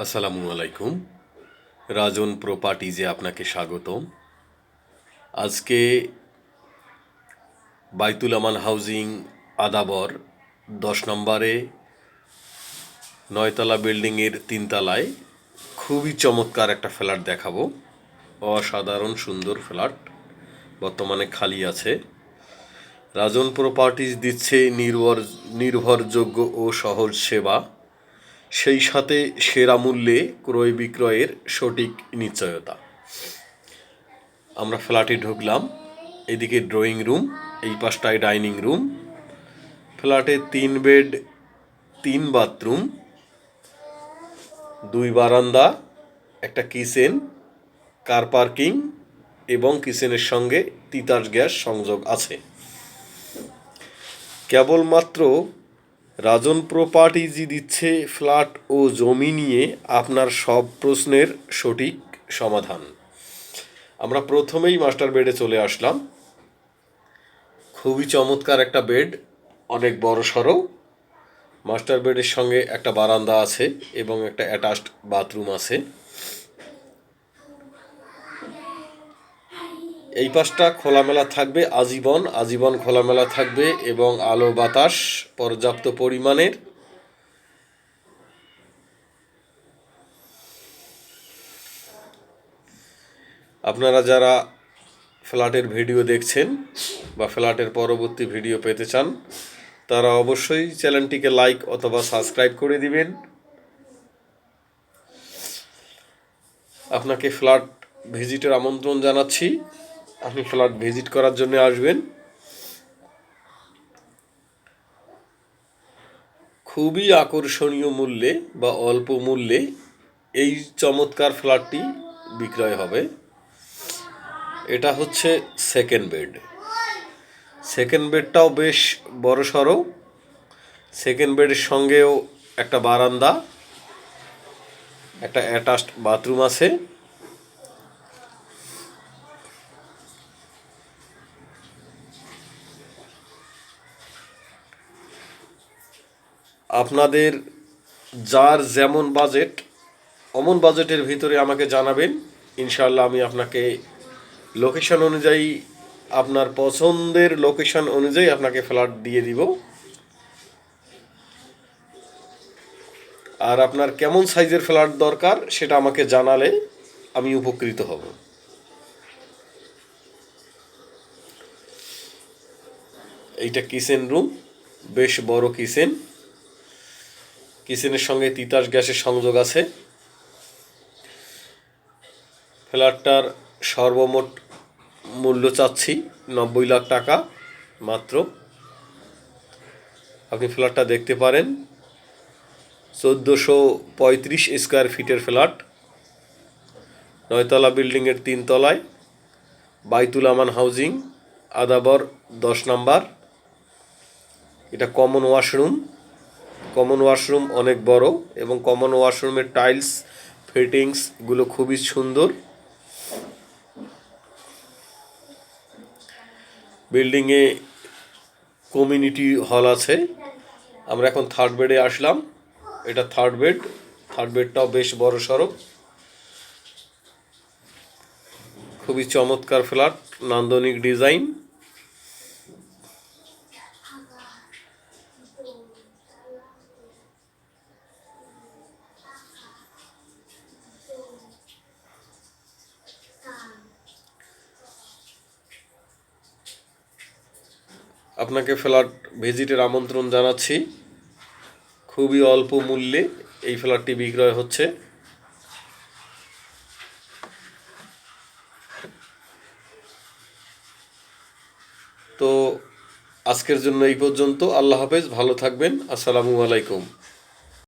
আসসালামু আলাইকুম। রাজন প্রপার্টিজে আপনাকে স্বাগতম। আজকে বাইতুল আমান হাউজিং আদাবর দশ নম্বরে নয়তলা বিল্ডিংয়ের তিনতলায় খুবই চমৎকার একটা ফ্ল্যাট দেখাবো। অসাধারণ সুন্দর ফ্ল্যাট, বর্তমানে খালি আছে। রাজন প্রপার্টিজ দিচ্ছে নির্ভর নির্ভরযোগ্য ও সহজ সেবা। সেই সাথে সেরা মূল্যে ক্রয় বিক্রয়ের সঠিক নিশ্চয়তা। আমরা ফ্ল্যাটে ঢুকলাম, এদিকে ড্রয়িং রুম, এই পাশটায় ডাইনিং রুম। ফ্ল্যাটে তিন বেড, তিন বাথরুম, দুই বারান্দা, একটা কিচেন, কার পার্কিং এবং কিচেনের সঙ্গে তিতাস গ্যাস সংযোগ আছে। কেবলমাত্র রাজন প্রপার্টিজি দিচ্ছে ফ্ল্যাট ও জমি নিয়ে আপনার সব প্রশ্নের সঠিক সমাধান। আমরা প্রথমেই মাস্টার বেডে চলে আসলাম। খুবই চমৎকার একটা বেড, অনেক বড় সড়ো। মাস্টার বেডের সঙ্গে একটা বারান্দা আছে এবং একটা অ্যাটাচড বাথরুম আছে। এই পাশটা খোলামেলা থাকবে, আজীবন আজীবন খোলামেলা থাকবে এবং আলো বাতাস পর্যাপ্ত পরিমাণের। আপনারা যারা ফ্ল্যাটের ভিডিও দেখছেন বা ফ্ল্যাটের পরবর্তী ভিডিও পেতে চান, তারা অবশ্যই চ্যানেলটিকে লাইক অথবা সাবস্ক্রাইব করে দিবেন। আপনাকে ফ্ল্যাট ভিজিটের আমন্ত্রণ জানাচ্ছি। আপনি ফ্ল্যাট ভিজিট করার জন্য আসবেন। খুবই আকর্ষণীয় মূল্যে বা অল্প মূল্যে এই চমৎকার ফ্ল্যাটটি বিক্রয় হবে। এটা হচ্ছে সেকেন্ড বেড সেকেন্ড বেডটাও বেশ বড় সড়ো সেকেন্ড বেডের সঙ্গেও একটা বারান্দা, একটা অ্যাটাচড বাথরুম আছে। আপনাদের যার যেমন বাজেট অমন বাজেটের ভিতরে আমাকে জানাবেন। ইনশাল্লাহ আমি আপনাকে লোকেশন অনুযায়ী, আপনার পছন্দের লোকেশন অনুযায়ী আপনাকে ফ্ল্যাট দিয়ে দিব। আর আপনার কেমন সাইজের ফ্ল্যাট দরকার সেটা আমাকে জানালে আমি উপকৃত হব। এইটা কিচেন রুম বেশ বড় কিচেন কিচেনের সঙ্গে তিতাস গ্যাসের সংযোগ আছে। ফ্ল্যাটটার সর্বমোট মূল্য চাচ্ছি নব্বই লাখ টাকা মাত্র। আপনি ফ্ল্যাটটা দেখতে পারেন। চোদ্দোশো পঁয়ত্রিশ স্কোয়ার ফিটের ফ্ল্যাট। নয়তলা বিল্ডিংয়ের তিনতলায় বাইতুল আমান হাউজিং। আদাবর দশ নাম্বার। এটা কমন ওয়াশরুম। কমন ওয়াশরুম অনেক বড় এবং কমন ওয়াশরুমের টাইলস ফিটিংসগুলো খুবই সুন্দর। বিল্ডিংয়ে কমিউনিটি হল আছে। আমরা এখন থার্ড বেডে আসলাম। এটা থার্ড বেড থার্ড বেডটাও বেশ বড় সড়ো খুবই চমৎকার ফ্ল্যাট নান্দনিক ডিজাইন আপনাকে ফ্ল্যাট ভিজিটের আমন্ত্রণ জানাচ্ছি। খুবই অল্প মূল্যে এই ফ্ল্যাটটি বিক্রয় হচ্ছে। তো আজকের জন্য এই পর্যন্ত। আল্লাহ হাফেজ, ভালো থাকবেন। আসসালামু আলাইকুম।